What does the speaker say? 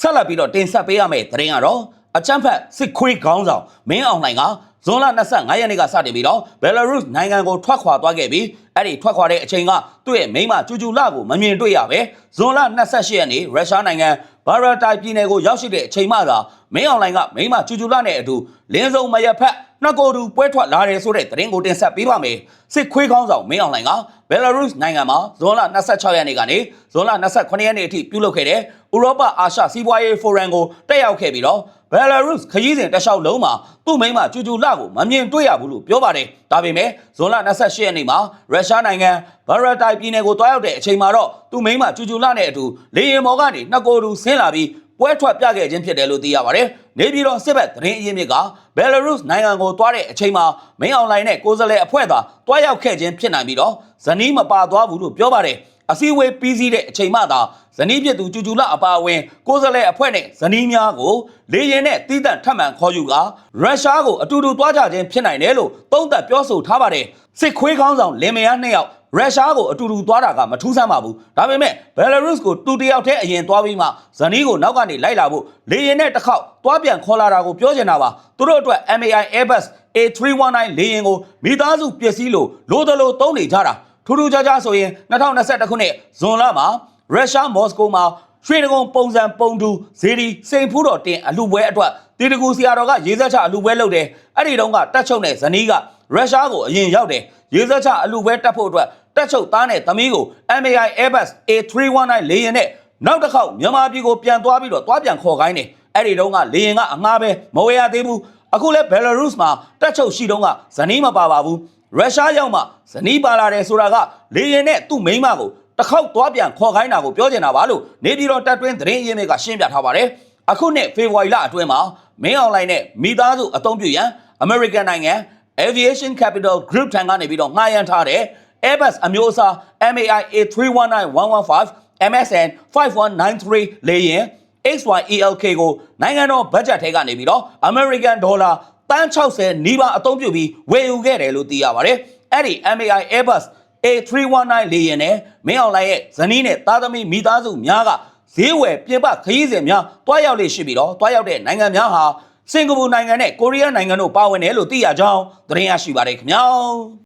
ဆက်လက်ပြီးတော့တင်ဆက်ပေးရမယ့်သတင်းကတော့အချမ်းဖက်စစ်ခွေးခေါင်းဆောင်မင်းအောင်လှိုင်ကဇွန်လ25ရက်နေ့ကစတင်ပြီးတော့ဘယ်လာရုစ်နိုင်ငံကိုထွက်ခွာသွားခဲ့ပြီးအဲ့ဒီထွက်ခွာတဲ့အချိန်ကသူ့ရဲ့မိန်းမကျူကျူလာကိုမမြင်တွေ့ရပဲဇွန်လ28ရက်နေ့ရုရှားနိုင်ငံဘာရာတိုင်ပြည်နယ်ကိုရောက်ရှိတဲ့အချိန်မှသာ မင်းအောင်လှိုင်ကမိန်းမကျူကျူလာနဲ့အတူလင်းစုံမရဖက်နှစ်ကိုယ်တူပွဲထွက်လာတယ်ဆိုတဲ့သတင်းကိုတင်ဆက်ပေးပါမယ်စစ်ခွေးခေါင်းဆောင်မင်းအောင်လှိုင်ကဘယ်လာရုစ်နိုင်ငံမှာဇွန်လ26ရက်နေ့ကနေဇွန်လ28ရက်နေ့အထိပြုလုပ်ခဲ့တဲ့ဥရောပအာရှစီးပွားရေးဖိုရမ်ကိုတက်ရောက်ခဲ့ပြီးတော့ဘယ်လာရုစ်ခရီးစဉ်တစ်လျှောက်လုံးမှာသူ့မိန်းမကျူကျူလာကိုမမြင်တွေ့ရဘူးလို့ပြောပါတယ်ဒါပေမဲ့ဇွန်လ28ရက်နေ့မှာရုရှားနိုင်ငံဘာရာတိုင်ပြည်နယ်ကိုတွားရောက်တဲ့အချိန်မှာတော့သူ့မိန်းမကျူကျူလာနဲ့အတူလေယာဉ်ပေါ်ကနေနှစ်ကိုယ်တူဆင်းလာပြီး ပွဲထွက်ပြခဲ့ခြင်းဖြစ်တယ်လို့သိရပါတယ်။နေပြည်တော်စစ်ဘက်သတင်းအရင်းမြစ်ကဘယ်လာရုစ်နိုင်ငံကိုတွားတဲ့အချိန်မှာမင်းအောင်လှိုင်နဲ့ကိုယ်စားလှယ်အဖွဲ့သာတွားရောက်ခဲ့ခြင်းဖြစ်နိုင်ပြီးတော့ဇနီးမပါသွားဘူးလို့ပြောပါတယ်။အစည်းအဝေးပြီးစီးတဲ့အချိန်မှသာဇနီးဖြစ်သူကျူကျူလအပါအဝင်ကိုယ်စားလှယ်အဖွဲ့နဲ့ဇနီးများကိုလေရင်နဲ့တီးတန့်ထပ်မံခေါ်ယူကရုရှားကိုအတူတူတွားကြခြင်းဖြစ်နိုင်တယ်လို့သုံးသပ်ပြောဆိုထားပါတယ်။စစ်ခွေးခေါင်းဆောင်လင်မယားနှစ်ယောက် ရုရှားကိုအတူတူသွားတာကမထူးဆန်းပါဘူးဒါပေမဲ့ဘယ်လာရုစ်ကိုတူတယောက်တည်းအရင်သွားပြီးမှဇနီးကိုနောက်ကနေလိုက်လာဖို့လေရင်နဲ့တစ်ခေါက်သွားပြန်ခေါ်လာတာကိုပြောချင်တာပါသူတို့အတွက် MAI Airbus A319 လေရင်ကိုမိသားစုပစ္စည်းလို့လိုတလို့သုံးနေကြတာထူးထူးခြားခြားဆိုရင်2021ခုနှစ်ဇွန်လမှာရုရှားမော်စကိုမှာရွှေတကုံပုံစံပုံတူဇေဒီစိန်ဖူးတော်တင်အလူပွဲအတွက်တီတကူစီယာတော်ကရေးဆက်ချအလူပွဲလုပ်တယ်အဲ့ဒီတုန်းကတက်ချုပ်နဲ့ဇနီးက ရုရှားကိုအရင်ရောက်တယ်ရေးဆက်ချအလူပွဲတက်ဖို့အတွက်တက်ချုပ်သားနဲ့သမီးကို MAI Airbus A319 လေယာဉ်နဲ့နောက်တစ်ခေါက်မြန်မာပြည်ကိုပြန်သွားပြီးတော့သွားပြန်ခေါ်ခိုင်းတယ်အဲ့ဒီတုန်းကလေယာဉ်ကအငှားပဲမဝယ်ရသေးဘူးအခုလဲဘယ်လာရုစ်မှာတက်ချုပ်ရှိတုန်းကဇနီးမပါပါဘူးရုရှားရောက်မှဇနီးပါလာတယ်ဆိုတာကလေယာဉ်နဲ့သူ့မိန်းမကိုတစ်ခေါက်သွားပြန်ခေါ်ခိုင်းတာကိုပြောချင်တာပါလို့နေပြည်တော်တက်တွင်းသတင်းရင်းမြစ်ကရှင်းပြထားပါတယ်အခုနှစ်ဖေဖော်ဝါရီလအတွင်းမှာမင်းအွန်လိုင်းနဲ့မိသားစုအသုံးပြုရန် American နိုင်ငံ Aviation Capital Group ထံကနေပြီးတော့ငှားရမ်းထားတဲ့ Airbus အမျိုးအစား MAI A319-115 MSN 5193လေယာဉ် XYELK ကိုနိုင်ငံတော်ဘတ်ဂျက်ထဲကနေပြီးတော့ American Dollar တန်း60နီးပါးအသုံးပြုပြီးဝယ်ယူခဲ့တယ်လို့သိရပါတယ်။အဲ့ဒီ MAI Airbus A319 လေယာဉ်နဲ့မင်းအောင်လှိုင်ရဲ့ဇနီးနဲ့သားသမီးမိသားစုများကဈေးဝယ်ပြင်ပခရီးစဉ်များတွားရောက်လေရှိပြီးတော့တွားရောက်တဲ့နိုင်ငံများဟာ စင်ကာပူနိုင်ငံနဲ့ကိုရီးယားနိုင်ငံတို့ပါဝင်တယ်လို့သိရကြောင်းသတင်းရရှိပါတယ်ခင်ဗျာ